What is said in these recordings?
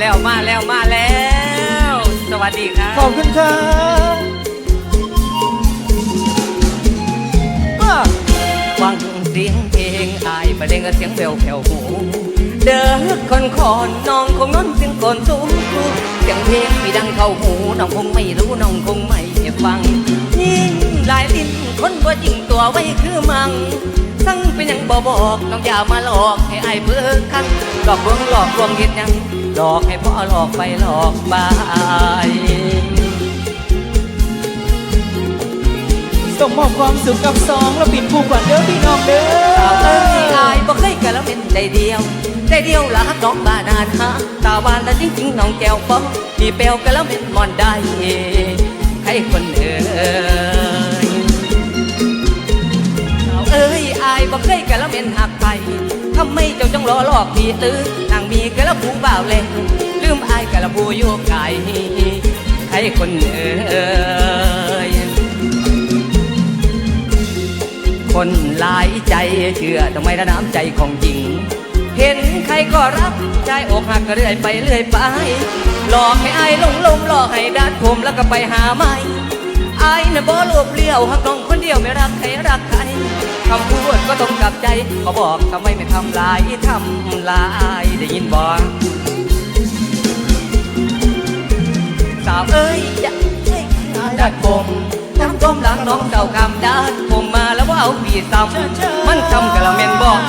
แล้วมาแล้วมาแล้ว สวัสดีครับขอบคุณครับอะฟังเสียงเพลงอายประเด็นกับเสียงแผ่วแผ่วหูเด้อคนคอนน้องคงนอนเสียงก่อนสูงครูเสียงเพลงมีดังเข้าหูน้องคงไม่รู้น้องคงไม่ฟังยิ่งหลายลิ้นคนบ่จริงตัวไว้คือมังสั่งเป็นหยังบ่บอกน้องอย่ามาหลอกให้อายเพื่อคันหลอกลวงหลอกลวงเฮ็ดหยัง หลอกให้พ่อหลอกไปหลอกบายส่งมอบความสุขกับสองและปิดผู้ขวัญเด้อพี่น้องเด้สาวเอ้ยออายบ่เคยกันแล้วเป็นใจเดียวใจเดียวละฮักน้องบาดาลฮะตาหวานและจริงๆน้องแก้วป้องมีเปลวกันแล้วเป็นมอนได้ใครคนเอ่ยสาวเอ้ยอายบ่เคยกันแล้วเป็นหักไป ทำไมเจ้าจังรอหลอกพี่ตื้อนางมีกันแล้วผู้บ่าวแล้วลืมอายกันแล้วผู้อยู่ไกลใครคนเอ่ยคนหลายใจเชื่อทำไมระน้ำใจของหญิง เห็นใครก็รักใจอกหักก็เรื่อยไปเรื่อยไป หลอกให้อายลงลงหลอกให้ดัดผมแล้วก็ไปหาไม่ อายน่ะบ่ลบเลี้ยวหักน้องคนเดียวไม่รักใครรักใครคำพูดก็ตรงกลับใจก็บอกทำไมไม่ทำลายทำลายได้ยินบ่สาวเอ้ยจะให้ดัดผมทำก้มหลังน้องเจ้ากำดัดผมมาแล้วว่าเอาปีซ้ำมันทำกะละเมนบอก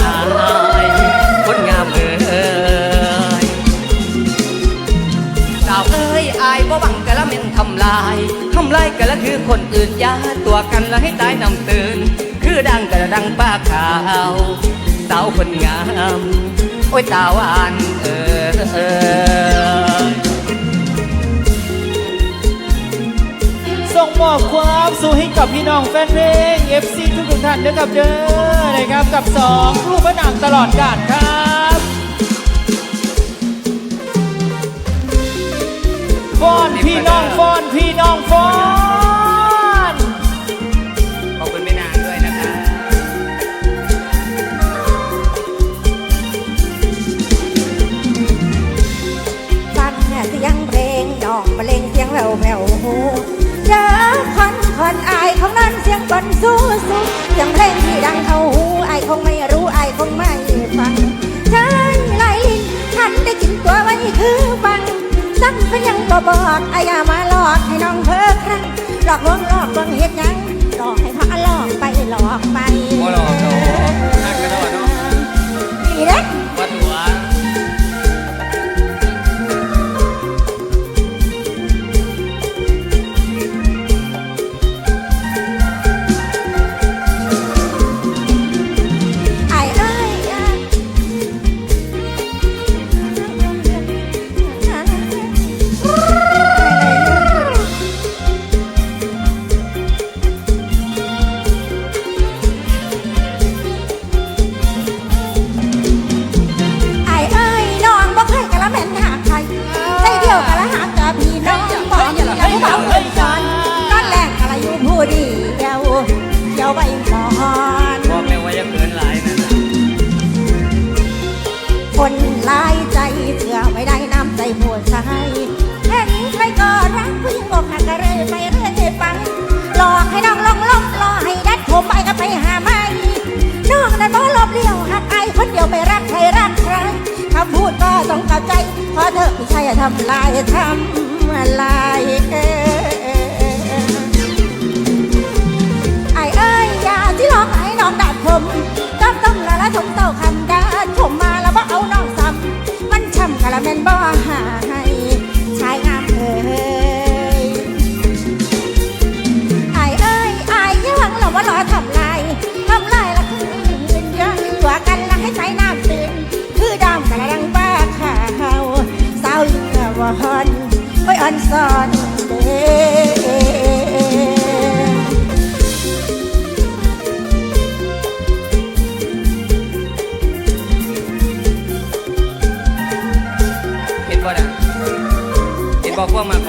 คนอื่นยาตัวกันแล้วให้ตายนำตื่น คือดังกะละดังป้าขาว สาวคนงาม โอ้ยตาหวานเออเออส่งมอบความสุขให้กับพี่น้องแฟนเพลง FC ทุกทุกท่านด้วยครับเด้อนะครับกับสองรูปพระนางตลอดกาลครับฟ้อนพี่น้องฟ้อนพี่น้อง แวแววหูเจอคนคนอายของนั้นเสียงบนสู้สู้ยังเพลงที่ดังเข้าหูอายคงไม่รู้อายคงไม่ฟังฉันไหลลินฉันได้กินตัวไว้คือฟังซ้ำก็ยังบอบอกอายอย่ามาหลอกให้น้องเพ้อครั้งหลอกลวงหลอกลวงเหตุยัง ผู้เดียวเจ้าใบหมอนบอกเลยว่าจะเกินหลายนั่นน่ะคนหลายใจเชื่อไม่ได้น้ำใจผู้ชายเห็นใครก็รักผู้หญิงอกหักก็เลยไปเรื่อยฟังหลอกให้น้องลงลงรอให้ดัดผมไปก็ไปหาไม่น้องนั้นบ่ลบเลี้ยวหักไอ้คนเดียวไม่รักใครรักใครคำพูดก็ต้องเข้าใจเพราะเธอไม่ใช่ทำลายทำลายเออ ไว้อ่อนสอนเด้เห็นบ่นะเห็นบอกพวกมา